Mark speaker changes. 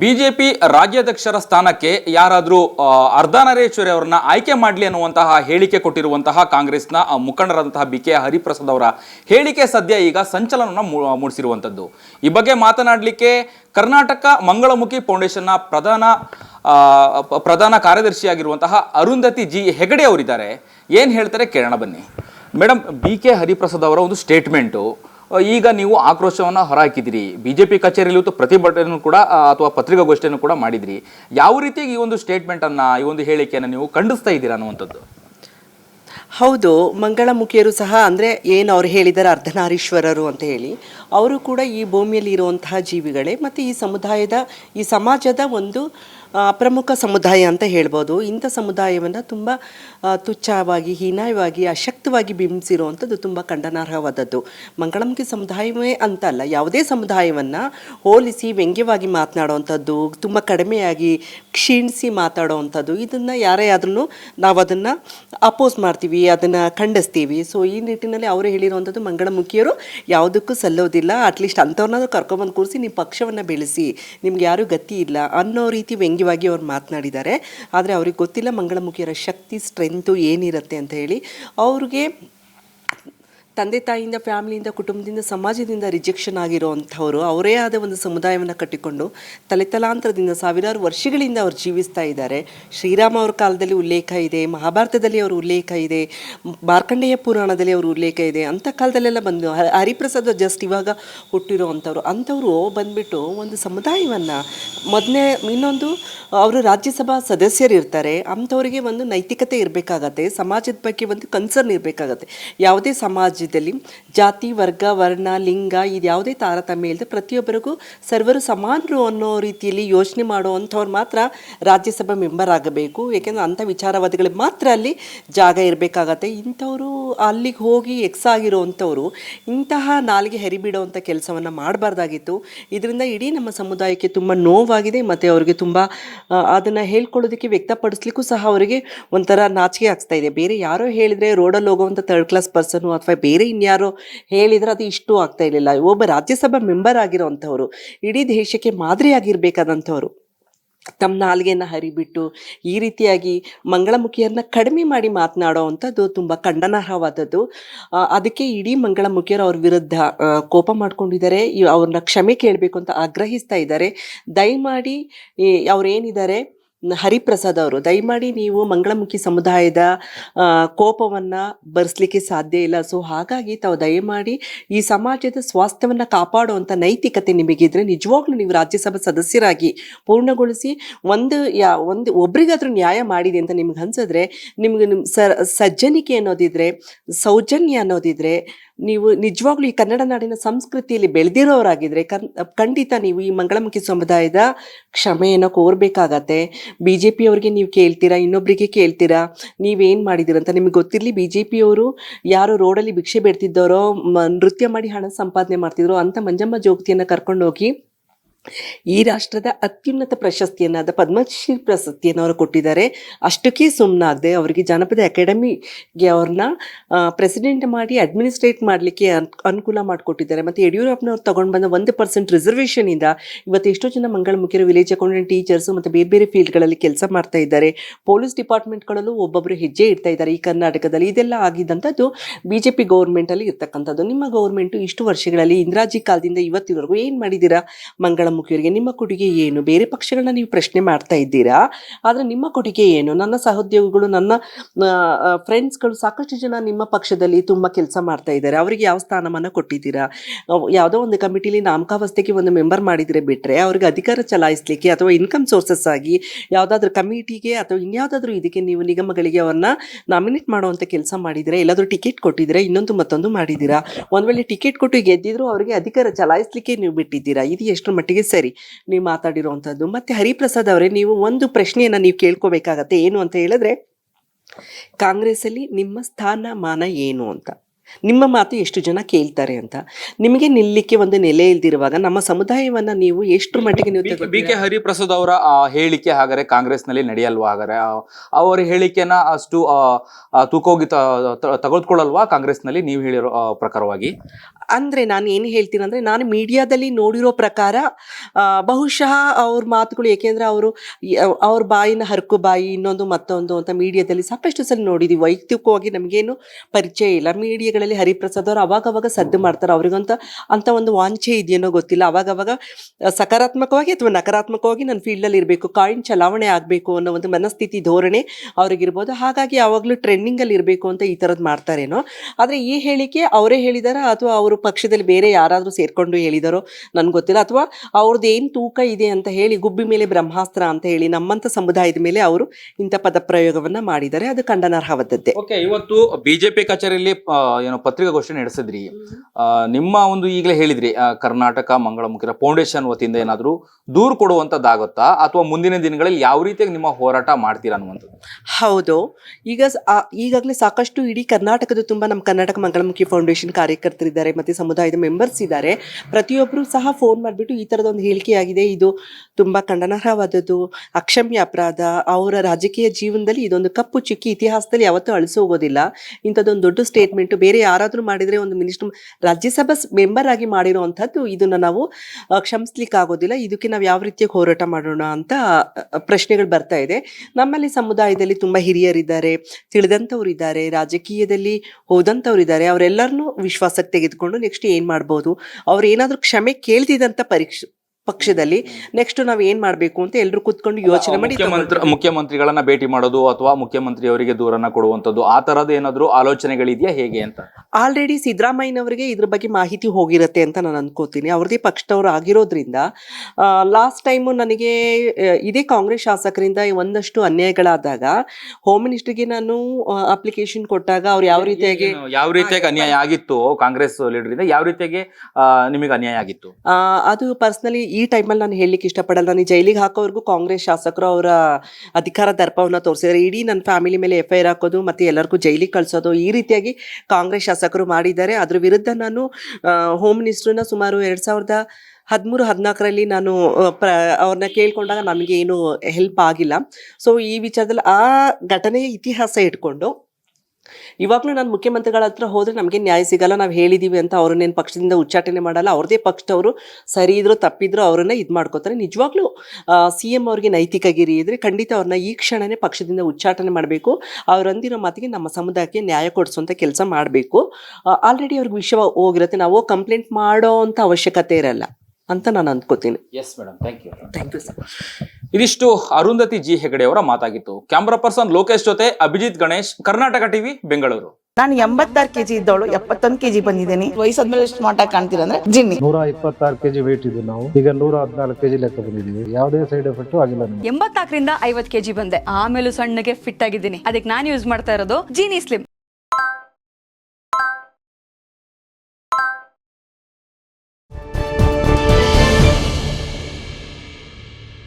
Speaker 1: BJP ರಾಜ್ಯಾಧ್ಯಕ್ಷರ ಸ್ಥಾನಕ್ಕೆ ಯಾರಾದರೂ ಅರ್ಧನರೇಶ್ವರಿ ಅವರನ್ನ ಆಯ್ಕೆ ಮಾಡಲಿ ಅನ್ನುವಂತಹ ಹೇಳಿಕೆ ಕೊಟ್ಟಿರುವಂತಹ ಕಾಂಗ್ರೆಸ್ನ ಮುಖಂಡರಾದಂತಹ ಬಿ ಕೆ ಹರಿಪ್ರಸಾದ್ ಅವರ ಹೇಳಿಕೆ ಸದ್ಯ ಈಗ ಸಂಚಲನವನ್ನು ಮೂಡಿಸಿರುವಂಥದ್ದು ಈ ಬಗ್ಗೆ ಮಾತನಾಡಲಿಕ್ಕೆ ಕರ್ನಾಟಕ ಮಂಗಳಮುಖಿ ಫೌಂಡೇಶನ್ನ ಪ್ರಧಾನ ಪ್ರಧಾನ ಕಾರ್ಯದರ್ಶಿಯಾಗಿರುವಂತಹ ಅರುಂಧತಿ ಜಿ. ಹೆಗಡೆ ಅವರಿದ್ದಾರೆ. ಏನು ಹೇಳ್ತಾರೆ ಕೇಳೋಣ ಬನ್ನಿ. ಮೇಡಮ್ ಬಿ ಕೆ ಹರಿಪ್ರಸಾದ್ ಅವರ ಒಂದು ಸ್ಟೇಟ್ಮೆಂಟು ಈಗ ನೀವು ಆಕ್ರೋಶವನ್ನ ಹೊರಹಾಕಿದಿರಿ ಬಿಜೆಪಿ ಕಚೇರಿಯಲ್ಲಿ ಇವತ್ತು ಪ್ರತಿಭಟನೆ ಕೂಡ ಅಥವಾ ಪತ್ರಿಕಾಗೋಷ್ಠಿಯನ್ನು ಕೂಡ ಮಾಡಿದ್ರಿ. ಯಾವ ರೀತಿಯಾಗಿ ಈ ಒಂದು ಸ್ಟೇಟ್ಮೆಂಟ್ ಅನ್ನ, ಈ ಒಂದು ಹೇಳಿಕೆಯನ್ನು ನೀವು ಖಂಡಿಸ್ತಾ ಇದ್ದೀರಾ ಅನ್ನುವಂಥದ್ದು?
Speaker 2: ಹೌದು, ಮಂಗಳಮುಖಿಯರು ಸಹ ಅಂದರೆ ಏನು ಅವ್ರು ಹೇಳಿದ್ದಾರೆ ಅರ್ಧನಾರೀಶ್ವರರು ಅಂತ ಹೇಳಿ, ಅವರು ಕೂಡ ಈ ಭೂಮಿಯಲ್ಲಿ ಇರುವಂತಹ ಜೀವಿಗಳೇ ಮತ್ತು ಈ ಸಮುದಾಯದ, ಈ ಸಮಾಜದ ಒಂದು ಪ್ರಮುಖ ಸಮುದಾಯ ಅಂತ ಹೇಳ್ಬೋದು. ಇಂಥ ಸಮುದಾಯವನ್ನು ತುಂಬ ತುಚ್ಛವಾಗಿ, ಹೀನಾಯವಾಗಿ, ಅಶಕ್ತವಾಗಿ ಬಿಂಬಿಸಿರುವಂಥದ್ದು ತುಂಬ ಖಂಡನಾರ್ಹವಾದದ್ದು. ಮಂಗಳಮುಖಿ ಸಮುದಾಯವೇ ಅಂತಲ್ಲ. ಯಾವುದೇ ಸಮುದಾಯವನ್ನು ಹೋಲಿಸಿ, ವ್ಯಂಗ್ಯವಾಗಿ ಮಾತನಾಡುವಂಥದ್ದು ತುಂಬ ಕಡಿಮೆಯಾಗಿ ಕ್ಷೀಣಿಸಿ ಮಾತಾಡುವಂಥದ್ದು ಇದನ್ನು ಯಾರೇ ಆದ್ರೂ ನಾವು ಅದನ್ನು ಅಪೋಸ್ ಮಾಡ್ತೀವಿ, ಅದನ್ನು ಖಂಡಿಸ್ತೀವಿ. ಸೊ ಈ ನಿಟ್ಟಿನಲ್ಲಿ ಅವರು ಹೇಳಿರುವಂಥದ್ದು ಮಂಗಳಮುಖಿಯರು ಯಾವುದಕ್ಕೂ ಸಲ್ಲೋದಿಲ್ಲ. ಅಟ್ಲೀಸ್ಟ್ ಅಂಥವ್ರನ್ನ ಕರ್ಕೊಂಡ್ಬಂದು ಕೂರಿಸಿ, ನೀವು ಪಕ್ಷವನ್ನು ಬೆಳೆಸಿ, ನಿಮ್ಗೆ ಯಾರೂ ಗತಿ ಇಲ್ಲ ಅನ್ನೋ ರೀತಿ ವ್ಯಂಗ್ಯವಾಗಿ ಅವ್ರು ಮಾತನಾಡಿದ್ದಾರೆ. ಆದರೆ ಅವ್ರಿಗೆ ಗೊತ್ತಿಲ್ಲ ಮಂಗಳಮುಖಿಯರ ಶಕ್ತಿ ಸ್ಟ್ರೆಂತು ಏನಿರುತ್ತೆ ಅಂತ ಹೇಳಿ. ಅವ್ರಿಗೆ ತಂದೆ ತಾಯಿಯಿಂದ, ಫ್ಯಾಮಿಲಿಯಿಂದ, ಕುಟುಂಬದಿಂದ, ಸಮಾಜದಿಂದ ರಿಜೆಕ್ಷನ್ ಆಗಿರೋವಂಥವ್ರು ಅವರೇ ಆದ ಒಂದು ಸಮುದಾಯವನ್ನು ಕಟ್ಟಿಕೊಂಡು ತಲೆತಲಾಂತರದಿಂದ ಸಾವಿರಾರು ವರ್ಷಗಳಿಂದ ಅವರು ಜೀವಿಸ್ತಾ ಇದ್ದಾರೆ. ಶ್ರೀರಾಮ ಅವರ ಕಾಲದಲ್ಲಿ ಉಲ್ಲೇಖ ಇದೆ, ಮಹಾಭಾರತದಲ್ಲಿ ಅವರು ಉಲ್ಲೇಖ ಇದೆ, ಮಾರ್ಕಂಡೇಯ ಪುರಾಣದಲ್ಲಿ ಅವರು ಉಲ್ಲೇಖ ಇದೆ ಅಂಥ ಕಾಲದಲ್ಲೆಲ್ಲ ಬಂದು ಹರಿಪ್ರಸಾದ್ ಜಸ್ಟ್ ಇವಾಗ ಹುಟ್ಟಿರೋ ಅಂಥವ್ರು ಬಂದುಬಿಟ್ಟು ಒಂದು ಸಮುದಾಯವನ್ನು ಮೊದಲನೇ ಇನ್ನೊಂದು ಅವರು ರಾಜ್ಯಸಭಾ ಸದಸ್ಯರು ಇರ್ತಾರೆ, ಅಂಥವರಿಗೆ ಒಂದು ನೈತಿಕತೆ ಇರಬೇಕಾಗತ್ತೆ, ಸಮಾಜದ ಬಗ್ಗೆ ಒಂದು ಕನ್ಸರ್ನ್ ಇರಬೇಕಾಗತ್ತೆ. ಯಾವುದೇ ಸಮಾಜದಲ್ಲಿ ಜಾತಿ, ವರ್ಗ, ವರ್ಣ, ಲಿಂಗ ಇದು ಯಾವುದೇ ತಾರತಮ್ಯ ಇಲ್ಲದೆ ಪ್ರತಿಯೊಬ್ಬರಿಗೂ ಸರ್ವರು ಸಮಾನರು ಅನ್ನೋ ರೀತಿಯಲ್ಲಿ ಯೋಚನೆ ಮಾಡುವಂಥವ್ರು ಮಾತ್ರ ರಾಜ್ಯಸಭಾ ಮೆಂಬರ್ ಆಗಬೇಕು. ಏಕೆಂದರೆ ಅಂಥ ವಿಚಾರವಾದಿಗಳಿಗೆ ಮಾತ್ರ ಅಲ್ಲಿ ಜಾಗ ಇರಬೇಕಾಗತ್ತೆ. ಇಂಥವರು ಅಲ್ಲಿಗೆ ಹೋಗಿ ಎಕ್ಸ್ ಆಗಿರುವಂಥವ್ರು ಇಂತಹ ನಾಲಿಗೆ ಹರಿಬಿಡುವಂಥ ಕೆಲಸವನ್ನು ಮಾಡಬಾರ್ದಾಗಿತ್ತು. ಇದರಿಂದ ಇಡೀ ನಮ್ಮ ಸಮುದಾಯಕ್ಕೆ ತುಂಬ ನೋವಾಗಿದೆ ಮತ್ತು ಅವರಿಗೆ ತುಂಬ ಅದನ್ನು ಹೇಳ್ಕೊಳ್ಳೋದಕ್ಕೆ ವ್ಯಕ್ತಪಡಿಸ್ಲಿಕ್ಕೂ ಸಹ ಅವರಿಗೆ ಒಂಥರ ನಾಚಿಕೆ ಆಗ್ತಾ ಇದೆ. ಬೇರೆ ಯಾರೋ ಹೇಳಿದರೆ ರೋಡಲ್ಲಿ ಹೋಗುವಂಥ ಥರ್ಡ್ ಕ್ಲಾಸ್ ಪರ್ಸನು ಅಥವಾ ಬೇರೆ ಇನ್ಯಾರೋ ಹೇಳಿದರೆ ಅದು ಇಷ್ಟು ಆಗ್ತಾ ಇರಲಿಲ್ಲ. ಒಬ್ಬ ರಾಜ್ಯಸಭಾ ಮೆಂಬರ್ ಆಗಿರೋವಂಥವ್ರು, ಇಡೀ ದೇಶಕ್ಕೆ ಮಾದರಿಯಾಗಿರ್ಬೇಕಾದಂಥವ್ರು, ತಮ್ಮ ನಾಲ್ಗೆಯನ್ನು ಹರಿಬಿಟ್ಟು ಈ ರೀತಿಯಾಗಿ ಮಂಗಳಮುಖಿಯರನ್ನ ಕಡಿಮೆ ಮಾಡಿ ಮಾತನಾಡೋ ಅಂಥದ್ದು ತುಂಬ ಖಂಡನಾರ್ಹವಾದದ್ದು ಅದಕ್ಕೆ ಇಡೀ ಮಂಗಳಮುಖಿಯರು ಅವ್ರ ವಿರುದ್ಧ ಕೋಪ ಮಾಡ್ಕೊಂಡಿದ್ದಾರೆ. ಅವ್ರನ್ನ ಕ್ಷಮೆ ಕೇಳಬೇಕು ಅಂತ ಆಗ್ರಹಿಸ್ತಾ ಇದ್ದಾರೆ. ದಯಮಾಡಿ ಅವ್ರೇನಿದ್ದಾರೆ ಹರಿಪ್ರಸಾದ್ ಅವರು. ದಯಮಾಡಿ ನೀವು ಮಂಗಳಮುಖಿ ಸಮುದಾಯದ ಕೋಪವನ್ನು ಬರೆಸ್ಲಿಕ್ಕೆ ಸಾಧ್ಯ ಇಲ್ಲ. ಸೊ ಹಾಗಾಗಿ ತಾವು ದಯಮಾಡಿ ಈ ಸಮಾಜದ ಸ್ವಾಸ್ಥ್ಯವನ್ನು ಕಾಪಾಡುವಂಥ ನೈತಿಕತೆ ನಿಮಗಿದ್ರೆ ನಿಜವಾಗ್ಲೂ ನೀವು ರಾಜ್ಯಸಭಾ ಸದಸ್ಯರಾಗಿ ಪೂರ್ಣಗೊಳಿಸಿ ಒಂದು ಯಾ, ಒಂದು ಒಬ್ರಿಗಾದ್ರೂ ನ್ಯಾಯ ಮಾಡಿದೆ ಅಂತ ನಿಮ್ಗೆ ಅನ್ಸಿದ್ರೆ, ನಿಮ್ಗೆ ನಿಮ್ಮ ಸಜ್ಜನಿಕೆ ಅನ್ನೋದಿದ್ರೆ, ಸೌಜನ್ಯ ಅನ್ನೋದಿದ್ರೆ ನೀವು ನಿಜವಾಗ್ಲೂ ಈ ಕನ್ನಡ ನಾಡಿನ ಸಂಸ್ಕೃತಿಯಲ್ಲಿ ಬೆಳೆದಿರೋರಾಗಿದ್ರೆ ಕನ್, ಖಂಡಿತ ನೀವು ಈ ಮಂಗಳಮುಖಿ ಸಮುದಾಯದ ಕ್ಷಮೆಯನ್ನು ಕೋರ್ಬೇಕಾಗತ್ತೆ. ಬಿ ಜೆ ಪಿಯವ್ರಿಗೆ ನೀವು ಕೇಳ್ತೀರಾ ಇನ್ನೊಬ್ಬರಿಗೆ ಕೇಳ್ತೀರಾ, ನೀವೇನು ಮಾಡಿದ್ದೀರ ಅಂತ ನಿಮಗೆ ಗೊತ್ತಿರಲಿ. ಬಿ ಜೆ ಪಿಯವರು ಯಾರು ರೋಡಲ್ಲಿ ಭಿಕ್ಷೆ ಬೇಡ್ತಿದ್ದವರೋ ನೃತ್ಯ ಮಾಡಿ ಹಣ ಸಂಪಾದನೆ ಮಾಡ್ತಿದ್ರು ಅಂತ ಮಂಜಮ್ಮ ಜೋಗತಿಯನ್ನು ಕರ್ಕೊಂಡೋಗಿ ಈ ರಾಷ್ಟ್ರದ ಅತ್ಯುನ್ನತ ಪ್ರಶಸ್ತಿಯನ್ನಾದ ಪದ್ಮಶ್ರೀ ಪ್ರಶಸ್ತಿಯನ್ನು ಅವರು ಕೊಟ್ಟಿದ್ದಾರೆ. ಅಷ್ಟಕ್ಕೆ ಸುಮ್ಮನಾಗದೆ ಅವರಿಗೆ ಜಾನಪದ ಅಕಾಡೆಮಿಗೆ ಅವ್ರನ್ನ ಪ್ರೆಸಿಡೆಂಟ್ ಮಾಡಿ ಅಡ್ಮಿನಿಸ್ಟ್ರೇಟ್ ಮಾಡಲಿಕ್ಕೆ ಅನುಕೂಲ ಮಾಡಿಕೊಟ್ಟಿದ್ದಾರೆ. ಮತ್ತು ಯಡಿಯೂರಪ್ಪನವ್ರು ತಗೊಂಡು ಬಂದ ಒಂದು ಪರ್ಸೆಂಟ್ ರಿಸರ್ವೇಷನಿಂದ ಇವತ್ತು ಎಷ್ಟೋ ಜನ ಮಂಗಳಮುಖಿಯರು ವಿಲೇಜ್ ಅಕೌಂಟೆಂಟ್ ಟೀಚರ್ಸು ಮತ್ತು ಬೇರೆ ಬೇರೆ ಫೀಲ್ಡ್ಗಳಲ್ಲಿ ಕೆಲಸ ಮಾಡ್ತಾ ಇದ್ದಾರೆ. ಪೊಲೀಸ್ ಡಿಪಾರ್ಟ್ಮೆಂಟ್ಗಳಲ್ಲೂ ಒಬ್ಬೊಬ್ಬರು ಹೆಜ್ಜೆ ಇಡ್ತಾ ಇದ್ದಾರೆ ಈ ಕರ್ನಾಟಕದಲ್ಲಿ. ಇದೆಲ್ಲ ಆಗಿದ್ದಂಥದ್ದು ಬಿ ಜೆ ಪಿ ಗೌರ್ಮೆಂಟಲ್ಲಿ ಇರ್ತಕ್ಕಂಥದ್ದು. ನಿಮ್ಮ ಗೌರ್ಮೆಂಟು ಇಷ್ಟು ವರ್ಷಗಳಲ್ಲಿ ಇಂದಿರಾಜಿ ಕಾಲದಿಂದ ಇವತ್ತಿನವರೆಗೂ ಏನು ಮಾಡಿದ್ದೀರಾ? ಮಂಗಳಮುಖಿಯವರಿಗೆ ನಿಮ್ಮ ಕೊಡುಗೆ ಏನು? ಬೇರೆ ಪಕ್ಷಗಳನ್ನ ನೀವು ಪ್ರಶ್ನೆ ಮಾಡ್ತಾ ಇದ್ದೀರಾ? ಆದರೆ ನಿಮ್ಮ ಕೊಡುಗೆ ಏನು? ನನ್ನ ಸಹೋದ್ಯೋಗಿಗಳು, ನನ್ನ ಫ್ರೆಂಡ್ಸ್ಗಳು ಸಾಕಷ್ಟು ಜನ ನಿಮ್ಮ ಪಕ್ಷದಲ್ಲಿ ತುಂಬ ಕೆಲಸ ಮಾಡ್ತಾ ಇದ್ದಾರೆ. ಅವರಿಗೆ ಯಾವ ಸ್ಥಾನಮಾನ ಕೊಟ್ಟಿದ್ದೀರಾ? ಯಾವುದೋ ಒಂದು ಕಮಿಟಿಲಿ ನಾಮಕಾವಸ್ಥೆಗೆ ಒಂದು ಮೆಂಬರ್ ಮಾಡಿದರೆ ಬಿಟ್ಟರೆ ಅವ್ರಿಗೆ ಅಧಿಕಾರ ಚಲಾಯಿಸಲಿಕ್ಕೆ ಅಥವಾ ಇನ್ಕಮ್ ಸೋರ್ಸಸ್ ಆಗಿ ಯಾವುದಾದ್ರೂ ಕಮಿಟಿಗೆ ಅಥವಾ ಇನ್ಯಾವುದಾದ್ರೂ ಇದಕ್ಕೆ ನೀವು ನಿಗಮಗಳಿಗೆ ಅವ್ರನ್ನ ನಾಮಿನೇಟ್ ಮಾಡುವಂಥ ಕೆಲಸ ಮಾಡಿದರೆ, ಎಲ್ಲಾದರೂ ಟಿಕೆಟ್ ಕೊಟ್ಟಿದ್ದೀರಾ ಇನ್ನೊಂದು ಮತ್ತೊಂದು ಮಾಡಿದ್ದೀರಾ? ಒಂದು ವೇಳೆ ಟಿಕೆಟ್ ಕೊಟ್ಟು ಗೆದ್ದಿದ್ರು ಅವರಿಗೆ ಅಧಿಕಾರ ಚಲಾಯಿಸಲಿಕ್ಕೆ ನೀವು ಬಿಟ್ಟಿದ್ದೀರಾ? ಇದು ಎಷ್ಟು ಮಟ್ಟಿಗೆ ಸರಿ ನೀವು ಮಾತಾಡಿರುವಂಥದ್ದು ಮತ್ತೆ ಹರಿಪ್ರಸಾದ್ ಅವರೇ ನೀವು ಒಂದು ಪ್ರಶ್ನೆಯನ್ನು ನೀವು ಕೇಳ್ಕೋಬೇಕಾಗತ್ತೆ ಏನು ಅಂತ ಹೇಳಿದ್ರೆ ಕಾಂಗ್ರೆಸ್ಸಲ್ಲಿ ನಿಮ್ಮ ಸ್ಥಾನಮಾನ ಏನು ಅಂತ. ನಿಮ್ಮ ಮಾತು ಎಷ್ಟು ಜನ ಕೇಳ್ತಾರೆ ಅಂತ. ನಿಮಗೆ ನಿಲ್ಲಿಕ್ಕೆ ಒಂದು ನೆಲೆ ಇಲ್ದಿರುವಾಗ ನಮ್ಮ ಸಮುದಾಯವನ್ನ ನೀವು ಎಷ್ಟು ಮಟ್ಟಿಗೆ ನೀವು
Speaker 1: ಬಿ ಕೆ ಹರಿಪ್ರಸಾದ್ ಅವರ ಹೇಳಿಕೆ ಹಾಗಾದ್ರೆ ಕಾಂಗ್ರೆಸ್ನಲ್ಲಿ ನಡೆಯಲ್ವಾ ಹಾಗಾದ್ರೆ? ಅವರ ಹೇಳಿಕೆನ ಅಷ್ಟು ತೂಕೋಗಿ ತಗೊಳ್ಕೊಳ್ಳಲ್ವಾ ಕಾಂಗ್ರೆಸ್ನಲ್ಲಿ ನೀವು ಹೇಳಿರೋ ಪ್ರಕಾರವಾಗಿ.
Speaker 2: ಅಂದ್ರೆ ನಾನು ಏನು ಹೇಳ್ತೀನಿ ಅಂದ್ರೆ ನಾನು ಮೀಡಿಯಾದಲ್ಲಿ ನೋಡಿರೋ ಪ್ರಕಾರ ಬಹುಶಃ ಅವ್ರ ಮಾತುಗಳು ಏಕೆಂದರೆ ಅವರು ಅವ್ರ ಬಾಯಿನ ಹರಕು ಬಾಯಿ ಇನ್ನೊಂದು ಮತ್ತೊಂದು ಅಂತ ಮೀಡಿಯಾದಲ್ಲಿ ಸಾಕಷ್ಟು ಸಲ ನೋಡಿದೀವಿ. ವೈಯಕ್ತಿಕವಾಗಿ ನಮಗೇನು ಪರಿಚಯ ಇಲ್ಲ. ಮೀಡಿಯಾಗಳಲ್ಲಿ ಹರಿಪ್ರಸಾದ್ ಅವರು ಅವಾಗವಾಗ ಸದ್ದು ಮಾಡ್ತಾರೆ. ಅವ್ರಿಗಂತ ಅಂತ ಒಂದು ವಾಂಛೆ ಇದೆಯೇನೋ ಗೊತ್ತಿಲ್ಲ. ಅವಾಗವಾಗ ಸಕಾರಾತ್ಮಕವಾಗಿ ಅಥವಾ ನಕಾರಾತ್ಮಕವಾಗಿ ನನ್ನ ಫೀಲ್ಡಲ್ಲಿ ಇರಬೇಕು. ಕಾಯಿನ್ ಚಲಾವಣೆ ಆಗಬೇಕು ಅನ್ನೋ ಒಂದು ಮನಸ್ಥಿತಿ ಧೋರಣೆ ಅವ್ರಿಗಿರ್ಬೋದು. ಹಾಗಾಗಿ ಯಾವಾಗಲೂ ಟ್ರೆಂಡಿಂಗಲ್ಲಿ ಇರಬೇಕು ಅಂತ ಈ ಥರದ್ದು ಮಾಡ್ತಾರೇನೋ. ಆದರೆ ಈ ಹೇಳಿಕೆ ಅವರೇ ಹೇಳಿದಾರ ಅಥವಾ ಅವರು ಪಕ್ಷದಲ್ಲಿ ಬೇರೆ ಯಾರಾದರೂ ಸೇರ್ಕೊಂಡು ಹೇಳಿದಾರೋ ನನಗೆ ಗೊತ್ತಿಲ್ಲ. ಅಥವಾ ಅವ್ರದ್ದು ಏನು ತೂಕ ಇದೆ ಅಂತ ಹೇಳಿ ಗುಬ್ಬಿ ಮೇಲೆ ಬ್ರಹ್ಮಾಸ್ತ್ರ ಅಂತ ಹೇಳಿ ನಮ್ಮಂಥ ಸಮುದಾಯದ ಮೇಲೆ ಅವರು ಇಂಥ ಪದಪ್ರಯೋಗವನ್ನ ಮಾಡಿದ್ದಾರೆ ಅದು ಖಂಡನಾರ್ಹವಾದದ್ದೇ.
Speaker 1: ಓಕೆ ಇವತ್ತು ಬಿಜೆಪಿ ಕಚೇರಿಯಲ್ಲಿ ಏನೋ ಏನು ಪತ್ರಿಕಾಗೋಷ್ಠಿ ನಡೆಸಿದ್ರಿ. ಆ, ನಿಮ್ಮ ಒಂದು ಈಗಲೇ ಹೇಳಿದ್ರಿ ಆ, ಕರ್ನಾಟಕ ಮಂಗಳಮುಖಿರ ಫೌಂಡೇಶನ್ ವತಿಯಿಂದ ಏನಾದರೂ ದೂರು ಕೊಡುವಂಥದ್ದಾಗುತ್ತಾ? ಅಥವಾ ಮುಂದಿನ ದಿನಗಳಲ್ಲಿ ಯಾವ ರೀತಿಯಾಗಿ ನಿಮ್ಮ ಹೋರಾಟ ಮಾಡ್ತೀರಾ ಅನ್ನುವಂಥದ್ದು?
Speaker 2: ಹೌದು. ಈಗ ಸ- ಆ- ಈಗಾಗಲೇ ಸಾಕಷ್ಟು ಇಡೀ ಕರ್ನಾಟಕದ ತುಂಬ ನಮ್ಮ ಕರ್ನಾಟಕ ಮಂಗಳಮುಖಿ ಫೌಂಡೇಶನ್ ಕಾರ್ಯಕರ್ತರಿದ್ದಾರೆ. ಮತ್ತು ಸಮುದಾಯದ ಮೆಂಬರ್ಸ್ ಇದ್ದಾರೆ. ಪ್ರತಿಯೊಬ್ಬರು ಸಹ ಫೋನ್ ಮಾಡಿಬಿಟ್ಟು ಈ ಥರದ ಒಂದು ಹೇಳಿಕೆಯಾಗಿದೆ. ಇದು ತುಂಬ ಖಂಡನಾರ್ಹವಾದದ್ದು ಅಕ್ಷಮ್ಯ ಅಪರಾಧ. ಅವರ ರಾಜಕೀಯ ಜೀವನದಲ್ಲಿ ಇದೊಂದು ಕಪ್ಪು ಚುಕ್ಕಿ ಇತಿಹಾಸದಲ್ಲಿ ಯಾವತ್ತೂ ಅಳಿಸಿ ಹೋಗೋದಿಲ್ಲ. ಇಂಥದ್ದೊಂದು ದೊಡ್ಡ ಸ್ಟೇಟ್ಮೆಂಟು ಬೇರೆ ಯಾರಾದರೂ ಮಾಡಿದರೆ ಒಂದು ಮಿನಿಸ್ಟರ್ ರಾಜ್ಯಸಭಾ ಮೆಂಬರ್ ಆಗಿ ಮಾಡಿರುವಂಥದ್ದು ಇದನ್ನು ನಾವು ಕ್ಷಮಿಸ್ಲಿಕ್ಕೆ ಆಗೋದಿಲ್ಲ ಇದಕ್ಕೆ ನಾವು ಯಾವ ರೀತಿಯ ಹೋರಾಟ ಮಾಡೋಣ ಅಂತ ಪ್ರಶ್ನೆಗಳು ಬರ್ತಾ ಇದೆ. ನಮ್ಮಲ್ಲಿ ಸಮುದಾಯದಲ್ಲಿ ತುಂಬ ಹಿರಿಯರಿದ್ದಾರೆ ತಿಳಿದಂಥವ್ರು ಇದ್ದಾರೆ ರಾಜಕೀಯದಲ್ಲಿ ಹೋದಂಥವ್ರು ಇದ್ದಾರೆ ಅವರೆಲ್ಲರನ್ನೂ ವಿಶ್ವಾಸಕ್ಕೆ ತೆಗೆದುಕೊಂಡು ನೆಕ್ಸ್ಟ್ ಏನು ಮಾಡ್ಬೋದು? ಅವ್ರು ಏನಾದರೂ ಕ್ಷಮೆ ಕೇಳ್ತಿದ್ದಂಥ ಪರೀಕ್ಷೆ ಪಕ್ಷದಲ್ಲಿ ನೆಕ್ಸ್ಟ್ ನಾವು ಏನ್ ಮಾಡಬೇಕು ಅಂತ ಎಲ್ಲರೂ ಕುತ್ಕೊಂಡು ಯೋಚನೆ ಮಾಡಿ
Speaker 1: ಮುಖ್ಯಮಂತ್ರಿ ಮುಖ್ಯಮಂತ್ರಿಗಳನ್ನ ಭೇಟಿ ಮಾಡೋದು ಅಥವಾ ಮುಖ್ಯಮಂತ್ರಿ ಅವರಿಗೆ ದೂರನ್ನ ಕೊಡುವಂತದ್ದು ಆ ತರದ ಏನಾದ್ರು ಆಲೋಚನೆಗಳಿದೆಯಾ ಹೇಗೆ ಅಂತ?
Speaker 2: ಆಲ್ರೆಡಿ ಸಿದ್ದರಾಮಯ್ಯನವರಿಗೆ ಇದ್ರ ಬಗ್ಗೆ ಮಾಹಿತಿ ಹೋಗಿರತ್ತೆ ಅಂತ ನಾನು ಅನ್ಕೋತೀನಿ. ಅವ್ರದೇ ಪಕ್ಷದವ್ರು ಆಗಿರೋದ್ರಿಂದ ಲಾಸ್ಟ್ ಟೈಮು ನನಗೆ ಇದೇ ಕಾಂಗ್ರೆಸ್ ಶಾಸಕರಿಂದ ಒಂದಷ್ಟು ಅನ್ಯಾಯಗಳಾದಾಗ ಹೋಮ್ ಮಿನಿಸ್ಟರ್ಗೆ ನಾನು ಅಪ್ಲಿಕೇಶನ್ ಕೊಟ್ಟಾಗ ಅವ್ರು ಯಾವ ರೀತಿಯಾಗಿ
Speaker 1: ಯಾವ ರೀತಿಯಾಗಿ ಅನ್ಯಾಯ ಆಗಿತ್ತು? ಕಾಂಗ್ರೆಸ್ ಲೀಡರ್ ಇಂದ ಯಾವ ರೀತಿಯಾಗಿ ನಿಮಗೆ ಅನ್ಯಾಯ ಆಗಿತ್ತು?
Speaker 2: ಅದು ಪರ್ಸ್ನಲಿ ಈ ಟೈಮಲ್ಲಿ ನಾನು ಹೇಳಲಿಕ್ಕೆ ಇಷ್ಟಪಡಲ್ಲ. ನಾನು ಜೈಲಿಗೆ ಹಾಕೋವರೆಗೂ ಕಾಂಗ್ರೆಸ್ ಶಾಸಕರು ಅವರ ಅಧಿಕಾರ ದರ್ಪವನ್ನು ತೋರಿಸಿದ್ದಾರೆ ಇಡೀ ನನ್ನ ಫ್ಯಾಮಿಲಿ ಮೇಲೆ ಎಫ್ ಐ ಹಾಕೋದು ಮತ್ತು ಎಲ್ಲರಿಗೂ ಜೈಲಿಗೆ ಕಳಿಸೋದು ಈ ರೀತಿಯಾಗಿ ಕಾಂಗ್ರೆಸ್ ಶಾಸಕರು ಮಾಡಿದ್ದಾರೆ. ಅದ್ರ ವಿರುದ್ಧ ನಾನು ಹೋಮ್ ಮಿನಿಸ್ಟ್ರನ್ನ ಸುಮಾರು ಎರಡು ಸಾವಿರದ ಹದಿಮೂರು, ಹದಿನಾಲ್ಕರಲ್ಲಿ ನಾನು ಪ್ರ, ಅವ್ರನ್ನ ಕೇಳ್ಕೊಂಡಾಗ ನಮಗೆ ಏನು ಹೆಲ್ಪ್ ಆಗಿಲ್ಲ. ಸೊ ಈ ವಿಚಾರದಲ್ಲಿ ಆ ಘಟನೆಯ ಇತಿಹಾಸ ಇಟ್ಕೊಂಡು ಇವಾಗಲೂ ನಾನು ಮುಖ್ಯಮಂತ್ರಿಗಳ ಹತ್ರ ಹೋದರೆ ನಮಗೆ ನ್ಯಾಯ ಸಿಗಲ್ಲ ನಾವು ಹೇಳಿದ್ದೀವಿ ಅಂತ ಅವ್ರನ್ನೇನು ಪಕ್ಷದಿಂದ ಉಚ್ಚಾಟನೆ ಮಾಡಲ್ಲ. ಅವ್ರದೇ ಪಕ್ಷದವರು ಸರಿ ಇದ್ರು ತಪ್ಪಿದ್ರು ಅವ್ರನ್ನ ಇದು ಮಾಡ್ಕೋತಾರೆ. ನಿಜವಾಗ್ಲೂ ಸಿ ಎಂ ಅವ್ರಿಗೆ ನೈತಿಕ ಗಿರಿ ಇದ್ರೆ ಖಂಡಿತ ಅವ್ರನ್ನ ಈ ಕ್ಷಣನೇ ಪಕ್ಷದಿಂದ ಉಚ್ಚಾಟನೆ ಮಾಡಬೇಕು. ಅವ್ರು ಅಂದಿರೋ ಮಾತಿಗೆ ನಮ್ಮ ಸಮುದಾಯಕ್ಕೆ ನ್ಯಾಯ ಕೊಡಿಸುವಂಥ ಕೆಲಸ ಮಾಡಬೇಕು. ಆಲ್ರೆಡಿ ಅವ್ರಿಗೆ ವಿಷಯ ಹೋಗಿರುತ್ತೆ. ನಾವು ಕಂಪ್ಲೇಂಟ್ ಮಾಡೋ ಅಂತ ಅವಶ್ಯಕತೆ ಇರಲ್ಲ ಅಂತ ನಾನು ಅಂದ್ಕೋತೀನಿ.
Speaker 1: Yes madam thank you
Speaker 2: thank you sir
Speaker 1: ಇದಿಷ್ಟು ಅರುಂಧತಿ ಜಿ ಹೆಗಡೆ ಅವರ ಮಾತಾಗಿತ್ತು. ಕ್ಯಾಮ್ರಾ ಪರ್ಸನ್ ಲೋಕೇಶ್ ಜೊತೆ ಅಭಿಜಿತ್ ಗಣೇಶ್ ಕರ್ನಾಟಕ ಟಿವಿ ಬೆಂಗಳೂರು.
Speaker 3: ನಾನು ಎಂಬತ್ತಾರು ಕೆಜಿ ಇದ್ದವಳು ಎಪ್ಪತ್ತೊಂದು ಕೆಜಿ ಬಂದಿದ್ದೀನಿ. ವಯಸ್ಸಾದ್ಮೇಲೆ ಎಷ್ಟು ಮಾಟ ಕಾಣ್ತೀರಾ ಅಂದ್ರೆ ಜಿನ್ನಿ.
Speaker 4: ನೂರ ಇಪ್ಪತ್ತಾರು ಕೆಜಿ ವೇಟ್ ಇದ್ದು ನಾವು. ಈಗ ನೂರ ಹದಿನಾಲ್ಕು ಕೆಜಿ ಲೆಕ್ಕ ಬಂದಿದ್ದೀವಿ. ಯಾವುದೇ ಸೈಡ್ ಎಫೆಕ್ಟ್ ಆಗಿಲ್ಲ ನಮಗೆ.
Speaker 5: ಎಂಬತ್ನಾಲ್ಕರಿಂದ ಐವತ್ ಕೆಜಿ ಬಂದೆ. ಆಮೇಲೆ ಸಣ್ಣಗೆ ಫಿಟ್ ಆಗಿದ್ದೀನಿ. ಅದಕ್ಕೆ ನಾನು ಯೂಸ್ ಮಾಡ್ತಾ ಇರೋದು ಜೀನಿ ಸ್ಲಿಮ್